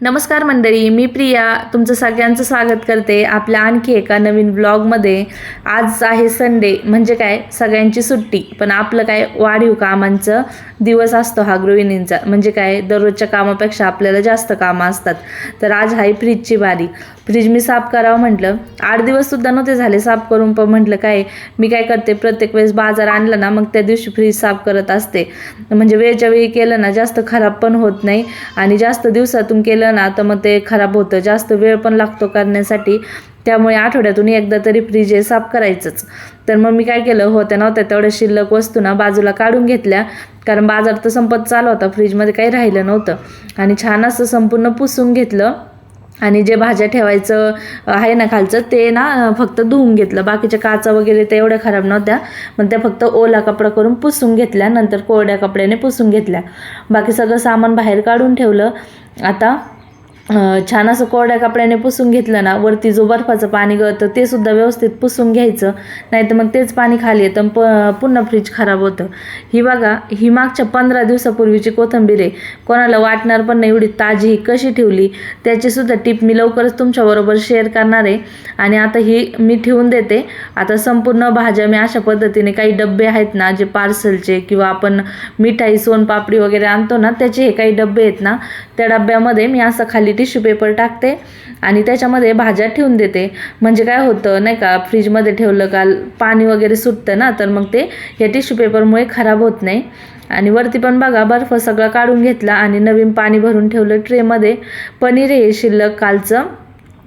नमस्कार मंडळी मी प्रिया. तुमचं सगळ्यांचं स्वागत करते आपल्या आणखी एका नवीन ब्लॉगमध्ये आज आहे संडे म्हणजे काय? सगळ्यांची सुट्टी. पण आपलं काय? वाढीव कामांचं दिवस असतो हा गृहिणींचा. म्हणजे काय? दररोजच्या कामापेक्षा आपल्याला जास्त कामं असतात. तर आज आहे फ्रीजची बारी फ्रीज मी साफ करावं म्हटलं. आठ दिवससुद्धा नव्हते झाले साफ करून पण म्हटलं काय? मी काय करते? प्रत्येक वेळेस बाजार आणला ना मग त्या दिवशी फ्रीज साफ करत असते. म्हणजे वेळच्या वेळी केलं ना जास्त खराब पण होत नाही. आणि जास्त दिवसातून केलं ना तर मग ते खराब होतं. जास्त वेळ पण लागतो करण्यासाठी. त्यामुळे आठवड्यातून एकदा तरी फ्रीज हे साफ करायचंच. तर मग मी काय केलं होत्या नव्हत्या तेवढ्या शिल्लक वस्तू ना बाजूला काढून घेतल्या. कारण बाजार तर संपत चालू होता फ्रीजमध्ये काही राहिलं नव्हतं. आणि छान असं संपूर्ण पुसून घेतलं. आणि जे भाज्या ठेवायचं आहे ना खालचं ते ना फक्त धुवून घेतलं. बाकीच्या काचा वगैरे ते एवढ्या खराब नव्हत्या. पण त्या फक्त ओला कपडा करून पुसून घेतल्या. नंतर कोरड्या कपड्याने पुसून घेतल्या. बाकी सगळं सामान बाहेर काढून ठेवलं. आता छान असं कोरड्या कपड्याने पुसून घेतलं ना वरती जो बर्फाचं पाणी गळतं ते सुद्धा व्यवस्थित पुसून घ्यायचं. नाही तर मग तेच पाणी खाली येतं प पुन्हा फ्रीज खराब होतं. ही बघा ही मागच्या पंधरा दिवसापूर्वीची कोथिंबीर आहे. कोणाला वाटणार पण नाही एवढी ताजी ही कशी ठेवली? त्याचीसुद्धा टिप मी लवकरच तुमच्याबरोबर शेअर करणार आहे. आणि आता ही मी ठेवून देते. आता संपूर्ण भाज्या मी अशा पद्धतीने काही डबे आहेत ना जे पार्सलचे किंवा आपण मिठाई सोनपापडी वगैरे आणतो ना त्याचे हे काही डबे आहेत ना त्या डब्यामध्ये मी असं खाली टिश्यू पेपर टाकते आणि त्याच्यामध्ये भाज्या ठेवून देते. म्हणजे काय होतं नाही का फ्रीजमध्ये ठेवलं का पाणी वगैरे सुटतं ना तर मग ते या टिश्यू पेपरमुळे खराब होत नाही. आणि वरती पण बघा बर्फ सगळं काढून घेतला आणि नवीन पाणी भरून ठेवलं ट्रेमध्ये. पनीर हे शिल्लक कालचं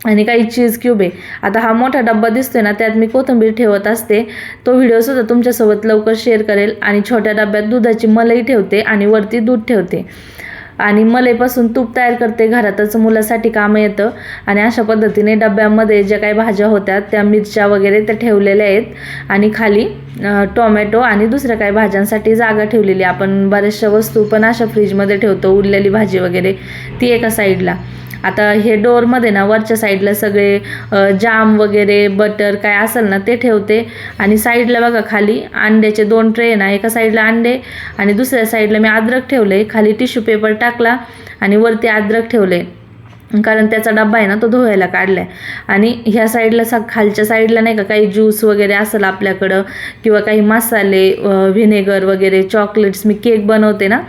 आणि काही चीज क्यूब आहे. आता हा मोठा डब्बा दिसतोय ना त्यात मी कोथिंबीर ठेवत असते. तो व्हिडिओसुद्धा तुमच्यासोबत लवकर शेअर करेल आणि छोट्या डब्यात दुधाची मलाई ठेवते आणि वरती दूध ठेवते. आणि मलईपासून तूप तयार करते. घरातच मुलासाठी कामं येतं. आणि अशा पद्धतीने डब्यामध्ये ज्या काही भाज्या होत्या त्या मिरच्या वगैरे त्या ठेवलेल्या आहेत. आणि खाली टोमॅटो आणि दुसऱ्या काही भाज्यांसाठी जागा ठेवलेली. आपण बऱ्याचशा वस्तू पण अशा फ्रीजमध्ये ठेवतो. उरलेली भाजी वगैरे ती एका साईडला आता हे डोअरमध्ये ना वरच्या साईडला सगळे जाम वगैरे बटर काय असेल ना ते ठेवते. आणि साईडला बघा खाली अंड्याचे दोन ट्रे ना एका साईडला अंडे आणि दुसऱ्या साईडला मी अद्रक ठेवले खाली टिश्यू पेपर टाकला आणि वरती अद्रक ठेवले कारण त्याचा डब्बा आहे ना तो धुवायला काढला आहे आणि ह्या साईडला सा खालच्या साईडला नाही का काही ज्यूस वगैरे असेल आपल्याकडं किंवा काही मसाले व्हिनेगर वगैरे चॉकलेट्स मी केक बनवते ना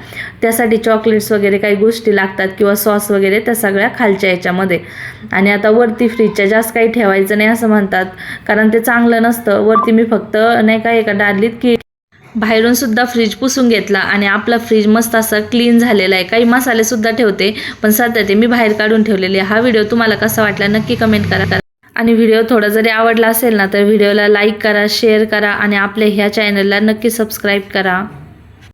त्यासाठी चॉकलेट्स वगैरे काही गोष्टी लागतात किंवा सॉस वगैरे त्या सगळ्या खालच्या याच्यामध्ये. आणि आता वरती फ्रीजच्या जास्त काही ठेवायचं नाही असं म्हणतात कारण ते चांगलं नसतं. वरती मी फक्त नाही का एका डालीत की बाहेरून सुद्धा फ्रीज पुसून घेतला आणि आपला फ्रीज मस्त असा क्लीन झालेला आहे. काही मसाले सुद्धा ठेवते पण सध्या ते मी बाहेर काढून ठेवलेले आहे. हा व्हिडिओ तुम्हाला कसा वाटला नक्की कमेंट करा. आणि व्हिडिओ थोडा जरी आवडला असेल ना तर व्हिडिओला लाईक करा शेअर करा आणि आपल्या ह्या चॅनलला नक्की सबस्क्राईब करा.